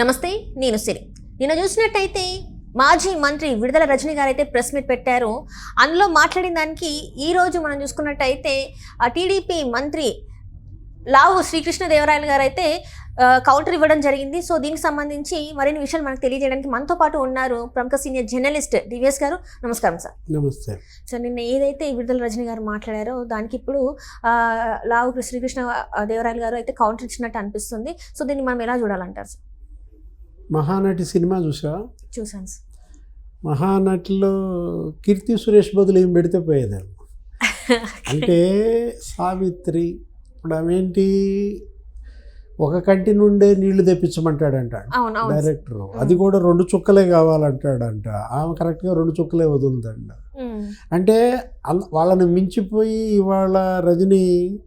నమస్తే నేను సిరి. నిన్న చూసినట్టయితే మాజీ మంత్రి విడుదల రజనీ గారు అయితే ప్రెస్ మీట్ పెట్టారు. అందులో మాట్లాడిన దానికి ఈ రోజు మనం చూసుకున్నట్టయితే టీడీపీ మంత్రి లావు శ్రీకృష్ణదేవరాయలు గారు అయితే కౌంటర్ ఇవ్వడం జరిగింది. సో దీనికి సంబంధించి మరిన్ని విషయాలు మనకు తెలియజేయడానికి మనతో పాటు ఉన్నారు ప్రముఖ సీనియర్ జర్నలిస్ట్ డివిఎస్ గారు. నమస్కారం సార్. నమస్తే. సో నిన్న ఏదైతే విడుదల రజనీ గారు మాట్లాడారో దానికి ఇప్పుడు లావు శ్రీకృష్ణ దేవరాయలు గారు అయితే కౌంటర్ ఇచ్చినట్టు అనిపిస్తుంది. సో దీన్ని మనం ఎలా చూడాలంటారు సార్? మహానటి సినిమా చూసా చూసాను మహానటిలో కీర్తి సురేష్ బదులు ఏం పెడితే పోయేదాన్ని అంటే సావిత్రి ఇప్పుడు ఆమెంటి ఒక కంటి నుండే నీళ్ళు తెప్పించమంటాడంట. డైరెక్టర్. అది కూడా రెండు చుక్కలే కావాలంటాడంట. ఆమె కరెక్ట్గా రెండు చుక్కలే వదులుదంట. అంటే వాళ్ళని మించిపోయి ఇవాళ రజని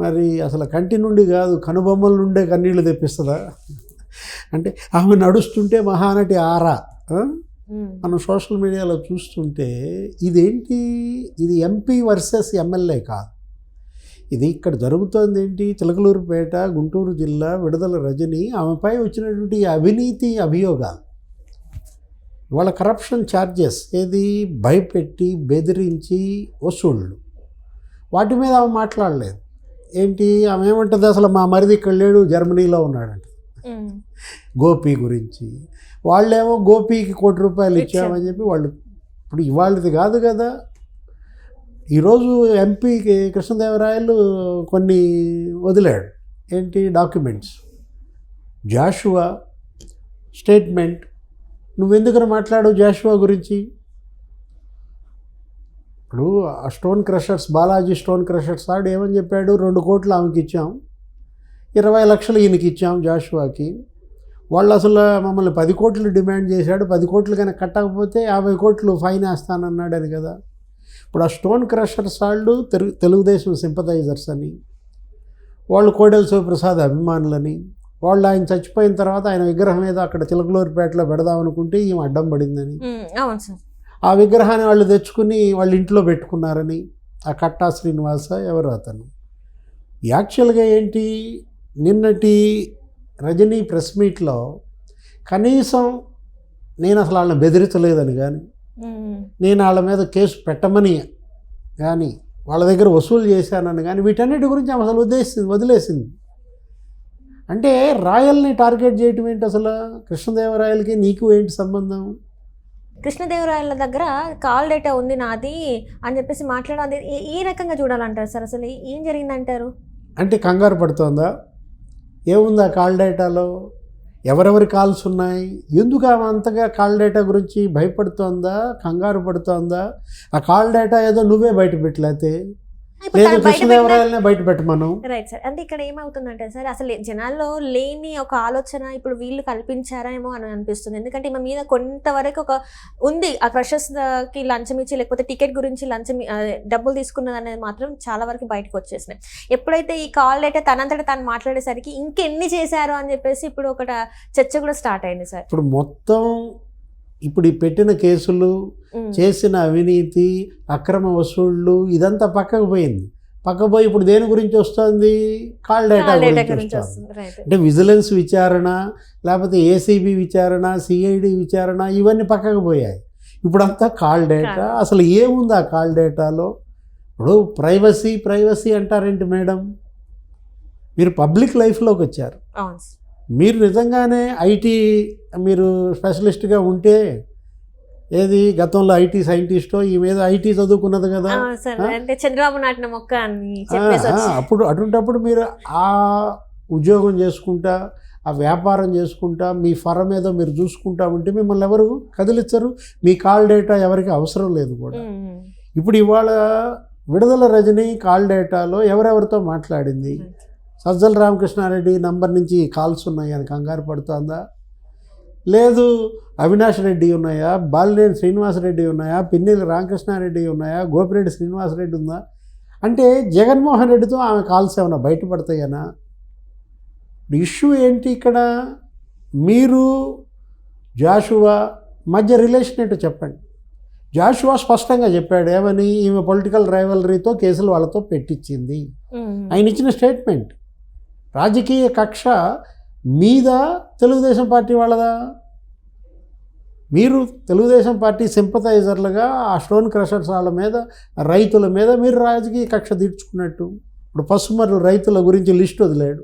మరి అసలు కంటి నుండి కాదు కనుబొమ్మల నుండే కన్నీళ్ళు తెప్పిస్తుందా? అంటే ఆమె నడుస్తుంటే మహానటి ఆరా మనం సోషల్ మీడియాలో చూస్తుంటే ఇదేంటి? ఇది ఎంపీ వర్సెస్ ఎమ్మెల్యే కాదు. ఇది ఇక్కడ జరుగుతోంది ఏంటి? చిలకలూరుపేట గుంటూరు జిల్లా విడుదల రజని ఆమెపై వచ్చినటువంటి అవినీతి అభియోగాలు. వాళ్ళ కరప్షన్ ఛార్జెస్ ఏది? భయపెట్టి బెదిరించి వసూళ్ళు వాటి మీద ఆమె మాట్లాడలేదు. ఏంటి? ఆమె ఏమంటుంది అసలు? మా మరిది ఇక్కడ లేడు జర్మనీలో ఉన్నాడంట. గోపి గురించి. వాళ్ళేమో గోపికి కోటి రూపాయలు ఇచ్చామని చెప్పి వాళ్ళు ఇప్పుడు ఇవాళది కాదు కదా. ఈరోజు ఎంపీకి కృష్ణదేవరాయలు కొన్ని వదిలాడు. ఏంటి? డాక్యుమెంట్స్. జాషువా స్టేట్మెంట్. నువ్వెందుకని మాట్లాడు జాషువా గురించి? ఇప్పుడు ఆ stone crushers Balaji stone crushers ఆడు ఏమని చెప్పాడు? రెండు కోట్లు ఆమెకి ఇచ్చాం ఇరవై లక్షలు ఈయనకి ఇచ్చాం జాషువాకి. వాళ్ళు అసలు మమ్మల్ని పది కోట్లు డిమాండ్ చేశాడు. పది కోట్లు కనుక కట్టకపోతే యాభై కోట్లు ఫైన్ వేస్తానన్నాడని కదా. ఇప్పుడు ఆ స్టోన్ క్రషర్స్ వాళ్ళు తెలు తెలుగుదేశం సింపథైజర్స్ అని వాళ్ళు కోడెల శివప్రసాద్ అభిమానులని వాళ్ళు ఆయన చచ్చిపోయిన తర్వాత ఆయన విగ్రహం ఏదో అక్కడ చిలకలూరుపేటలో పెడదామనుకుంటే ఈమె అడ్డం పడిందని. ఉమ్, అవును సార్. ఆ విగ్రహాన్ని వాళ్ళు తెచ్చుకుని వాళ్ళ ఇంట్లో పెట్టుకున్నారని ఆ కట్టా శ్రీనివాస ఎవరు అతను. యాక్చువల్గా ఏంటి నిన్నటి రజనీ ప్రెస్ మీట్లో కనీసం నేను అసలు వాళ్ళని బెదిరించలేదని కానీ నేను వాళ్ళ మీద కేసు పెట్టమని కానీ వాళ్ళ దగ్గర వసూలు చేశానని కానీ వీటన్నిటి గురించి ఆమె అసలు ఉద్దేశింది వదిలేసింది. అంటే రాయల్ని టార్గెట్ చేయటం ఏంటి అసలు? కృష్ణదేవరాయలకి నీకు ఏంటి సంబంధం? కృష్ణదేవరాయల దగ్గర కాల్ డేటా ఉంది నాది అని చెప్పేసి మాట్లాడాలి. ఏ రకంగా చూడాలంటారు సార్ అసలు? ఏం జరిగిందంటారు? అంటే కంగారు పడుతోందా? ఏముంది ఆ కాల్ డేటాలో? ఎవరెవరి కాల్స్ ఉన్నాయి? ఎందుకు ఆమె అంతగా కాల్ డేటా గురించి భయపడుతోందా కంగారు పడుతోందా? ఆ కాల్ డేటా ఏదో నువ్వే బయట పెట్టలేతే లేదు బయట పెట్టిన- కృష్ణదేవరాయలనే బయట పెట్టమను. రైట్ సార్ అంటే ఇక్కడ ఏమవుతుందంటే సార్ అసలు జనాల్లో లేని ఒక ఆలోచన ఇప్పుడు వీళ్ళు కల్పించారేమో అని అనిపిస్తుంది. ఎందుకంటే ఈమె మీద కొంతవరకు ఒక ఉంది. ఆ క్రషర్స్కి లంచం ఇచ్చి లేకపోతే టికెట్ గురించి లంచం డబ్బులు తీసుకున్నది అనేది మాత్రం చాలా వరకు బయటకు వచ్చేసినాయి. ఎప్పుడైతే ఈ కాల్ అయితే తనంతట తను మాట్లాడేసరికి ఇంకెన్ని చేశారు అని చెప్పేసి ఇప్పుడు ఒక చర్చ కూడా స్టార్ట్ అయింది సార్ ఇప్పుడు మొత్తం ఇప్పుడు ఈ పెట్టిన కేసులు. చేసిన అవినీతి అక్రమ వసూళ్ళు ఇదంతా పక్కకు పోయింది. పక్కకు పోయి ఇప్పుడు దేని గురించి వస్తుంది? కాల్ డేటా గురించి వస్తుంది. అంటే విజిలెన్స్ విచారణ లేకపోతే ఏసీబీ విచారణ సిఐడి విచారణ ఇవన్నీ పక్కకు పోయాయి. ఇప్పుడంతా కాల్ డేటా. అసలు ఏముంది ఆ కాల్ డేటాలో? ఇప్పుడు ప్రైవసీ ప్రైవసీ అంటారేంటి మేడం? మీరు పబ్లిక్ లైఫ్లోకి వచ్చారు. మీరు నిజంగానే ఐటీ మీరు స్పెషలిస్ట్గా ఉంటే ఏది గతంలో ఐటీ సైంటిస్టో ఈ మీద ఐటీ చదువుకున్నది కదా? అంటే చంద్రబాబు నాటిన మొక్క అప్పుడు అటువంటప్పుడు మీరు ఆ ఉద్యోగం చేసుకుంటా ఆ వ్యాపారం చేసుకుంటా మీ ఫరం ఏదో మీరు చూసుకుంటా ఉంటే మిమ్మల్ని ఎవరు కదిలిచ్చరు మీ కాల్ డేటా ఎవరికి అవసరం లేదు కూడా. ఇప్పుడు ఇవాళ విడుదల రజని కాల్ డేటాలో ఎవరెవరితో మాట్లాడింది? సజ్జల రామకృష్ణారెడ్డి నంబర్ నుంచి కాల్స్ ఉన్నాయి అని కంగారు పడుతుందా? లేదు అవినాష్ రెడ్డి ఉన్నాయా? బాలినేని శ్రీనివాసరెడ్డి ఉన్నాయా? పిన్నెల్లి రామకృష్ణారెడ్డి ఉన్నాయా? గోపిరెడ్డి శ్రీనివాసరెడ్డి ఉందా? అంటే జగన్మోహన్ రెడ్డితో ఆమె కాల్స్ ఏమైనా బయటపడతాయనా? ఇష్యూ ఏంటి ఇక్కడ? మీరు జాషువా మధ్య రిలేషన్ ఏంటో చెప్పండి. జాషువా స్పష్టంగా చెప్పాడు ఏమని? ఈమె పొలిటికల్ రైవలరీతో కేసులు వాళ్ళతో పెట్టించింది. ఆయన ఇచ్చిన స్టేట్మెంట్. రాజకీయ కక్ష మీద తెలుగుదేశం పార్టీ వాళ్ళదా? మీరు తెలుగుదేశం పార్టీ సింపథైజర్లుగా ఆ స్టోన్ క్రషర్స్ వాళ్ళ మీద రైతుల మీద మీరు రాజకీయ కక్ష తీర్చుకున్నట్టు. ఇప్పుడు పసుమర్రు రైతుల గురించి లిస్ట్ వదిలాడు.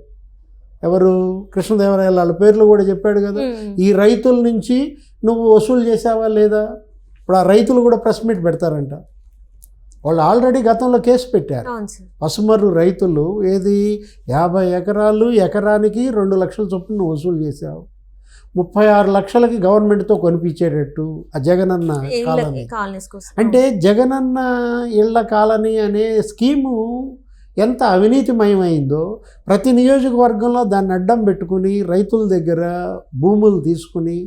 ఎవరు? కృష్ణదేవరాయల వాళ్ళ పేర్లు కూడా చెప్పాడు కదా. ఈ రైతుల నుంచి నువ్వు వసూలు చేసావా లేదా? ఇప్పుడు ఆ రైతులు కూడా ప్రెస్ మీట్ పెడతారంట. వాళ్ళు ఆల్రెడీ గతంలో కేసు పెట్టారు. పసుమర్రు రైతులు ఏది యాభై ఎకరాలు ఎకరానికి రెండు లక్షల చొప్పున వసూలు చేసావు ముప్పై ఆరు లక్షలకి గవర్నమెంట్తో కొనిపించేటట్టు ఆ జగనన్న కాలనీ. అంటే జగనన్న ఇళ్ళ కాలనీ అనే స్కీము ఎంత అవినీతిమయమైందో ప్రతి నియోజకవర్గంలో దాన్ని అడ్డం పెట్టుకుని రైతుల దగ్గర భూములు తీసుకుని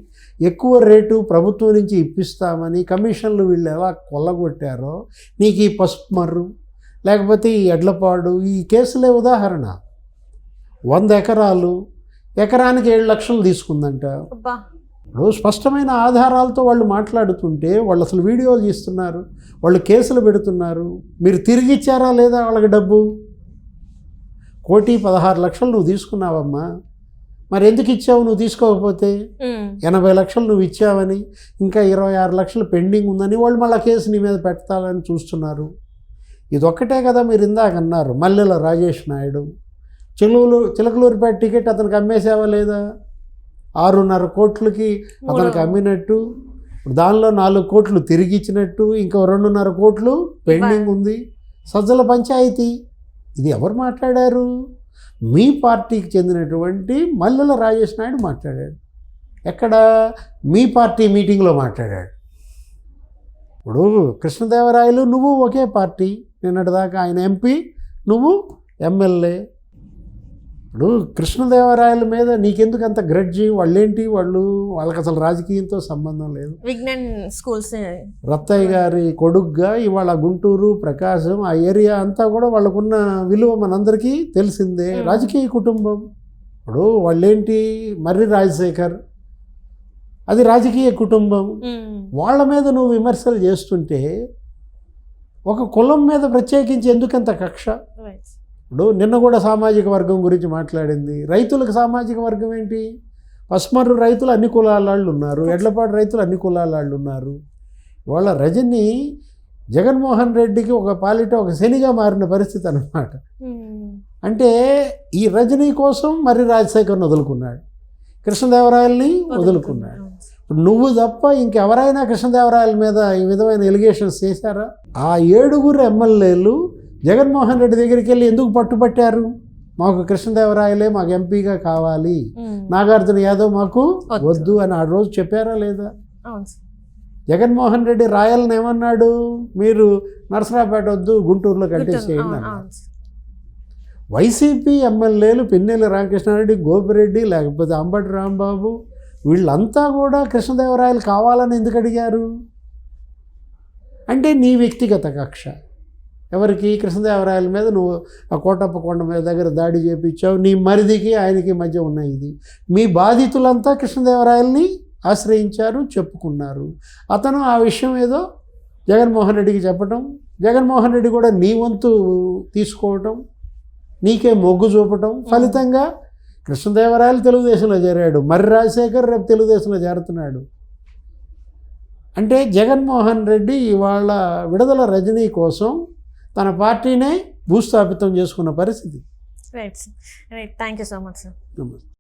ఎక్కువ రేటు ప్రభుత్వం నుంచి ఇప్పిస్తామని కమిషన్లు వీళ్ళు ఎలా కొల్లగొట్టారో నీకు ఈ పసుపు మర్రు లేకపోతే ఈ ఎడ్లపాడు ఈ కేసులే ఉదాహరణ. వంద ఎకరాలు ఎకరానికి ఏడు లక్షలు తీసుకుందంట. ఇప్పుడు స్పష్టమైన ఆధారాలతో వాళ్ళు మాట్లాడుతుంటే వాళ్ళు అసలు వీడియోలు తీస్తున్నారు వాళ్ళు కేసులు పెడుతున్నారు. మీరు తిరిగి ఇచ్చారా లేదా వాళ్ళకి డబ్బు? కోటి పదహారు లక్షలు నువ్వు తీసుకున్నావమ్మా. మరి ఎందుకు ఇచ్చావు? నువ్వు తీసుకోకపోతే. ఎనభై లక్షలు నువ్వు ఇచ్చావని ఇంకా ఇరవై ఆరు లక్షలు పెండింగ్ ఉందని వాళ్ళు మళ్ళీ కేసు నీ మీద పెట్టాలని చూస్తున్నారు. ఇదొక్కటే కదా మీరు ఇందాక అన్నారు మల్లెల రాజేష్ నాయుడు. చిలుకలు చిలకలూరిపేట టికెట్ అతనికి అమ్మేసావా లేదా? ఆరున్నర కోట్లకి అతనికి. అమ్మినట్టు దానిలో నాలుగు కోట్లు తిరిగి ఇచ్చినట్టు ఇంకో రెండున్నర కోట్లు పెండింగ్ ఉంది. సజ్జల పంచాయతీ. ఇది ఎవరు మాట్లాడారు? మీ పార్టీకి చెందినటువంటి మల్లెల రాజేష్ నాయుడు మాట్లాడాడు. ఎక్కడ? మీ పార్టీ మీటింగ్లో మాట్లాడాడు. ఇప్పుడు కృష్ణదేవరాయలు నువ్వు ఒకే పార్టీ. నిన్నటిదాకా ఆయన ఎంపీ నువ్వు ఎమ్మెల్యే. ఇప్పుడు కృష్ణదేవరాయల మీద నీకెందుకు అంత గ్రడ్జి? వాళ్ళేంటి వాళ్ళు? వాళ్ళకి అసలు రాజకీయంతో సంబంధం లేదు. విజ్ఞాన్ స్కూల్స్ రత్తయ్య గారి కొడుగ్గా ఇవాళ గుంటూరు ప్రకాశం ఆ ఏరియా అంతా కూడా వాళ్ళకున్న విలువ మనందరికీ తెలిసిందే. రాజకీయ కుటుంబం. ఇప్పుడు వాళ్ళేంటి? మర్రి రాజశేఖర్. అది రాజకీయ కుటుంబం. వాళ్ళ మీద నువ్వు విమర్శలు చేస్తుంటే ఒక కులం మీద ప్రత్యేకించి ఎందుకంత కక్ష. ఇప్పుడు నిన్న కూడా సామాజిక వర్గం గురించి మాట్లాడింది. రైతులకు సామాజిక వర్గం ఏంటి? పసుమర్రు రైతులు అన్ని కులాల వాళ్ళు ఉన్నారు. ఎడ్లపాటు రైతులు అన్ని కులాల వాళ్ళు ఉన్నారు. వాళ్ళ రజని జగన్మోహన్ రెడ్డికి ఒక పాలిట ఒక శనిగా మారిన పరిస్థితి అన్నమాట. ఉమ్. అంటే ఈ రజనీ కోసం మరి రాజశేఖర్ని వదులుకున్నాడు. కృష్ణదేవరాయల్ని వదులుకున్నాడు. ఇప్పుడు నువ్వు తప్ప ఇంకెవరైనా కృష్ణదేవరాయల మీద ఈ విధమైన ఎలిగేషన్స్ చేశారా? ఆ ఏడుగురు ఎమ్మెల్యేలు జగన్మోహన్ రెడ్డి దగ్గరికి వెళ్ళి ఎందుకు పట్టుబట్టారు మాకు కృష్ణదేవరాయలే మాకు ఎంపీగా కావాలి. నాగార్జున యాదవ్ మాకు వద్దు. అని ఆ రోజు చెప్పారా లేదా. జగన్మోహన్ రెడ్డి రాయల్ని ఏమన్నాడు మీరు నరసరాపేట వద్దు గుంటూరులో కట్టేసేయండి. వైసీపీ ఎమ్మెల్యేలు పిన్నెల్లి రామకృష్ణారెడ్డి గోపిరెడ్డి లేకపోతే అంబటి రాంబాబు వీళ్ళంతా కూడా కృష్ణదేవరాయలు కావాలని ఎందుకు అడిగారు అంటే నీ వ్యక్తిగత కక్ష ఎవరికి? కృష్ణదేవరాయల మీద నువ్వు ఆ కోటప్ప కొండ మీద దగ్గర దాడి చేపించావు. నీ మరిదికి ఆయనకి మధ్య ఉన్న ఇది. మీ బాధితులంతా కృష్ణదేవరాయల్ని ఆశ్రయించారు చెప్పుకున్నారు. అతను ఆ విషయం ఏదో జగన్మోహన్ రెడ్డికి చెప్పటం జగన్మోహన్ రెడ్డి కూడా నీ వంతు తీసుకోవటం నీకే మొగ్గు చూపటం ఫలితంగా కృష్ణదేవరాయలు తెలుగుదేశంలో చేరాడు. మర్రి రాజశేఖర్ రేపు తెలుగుదేశంలో చేరుతున్నాడు. అంటే జగన్మోహన్ రెడ్డి ఇవాళ విడుదల రజనీ కోసం తన పార్టీనే భూస్థాపితం చేసుకున్న పరిస్థితి. Right sir right thank you so much sir నమస్తే.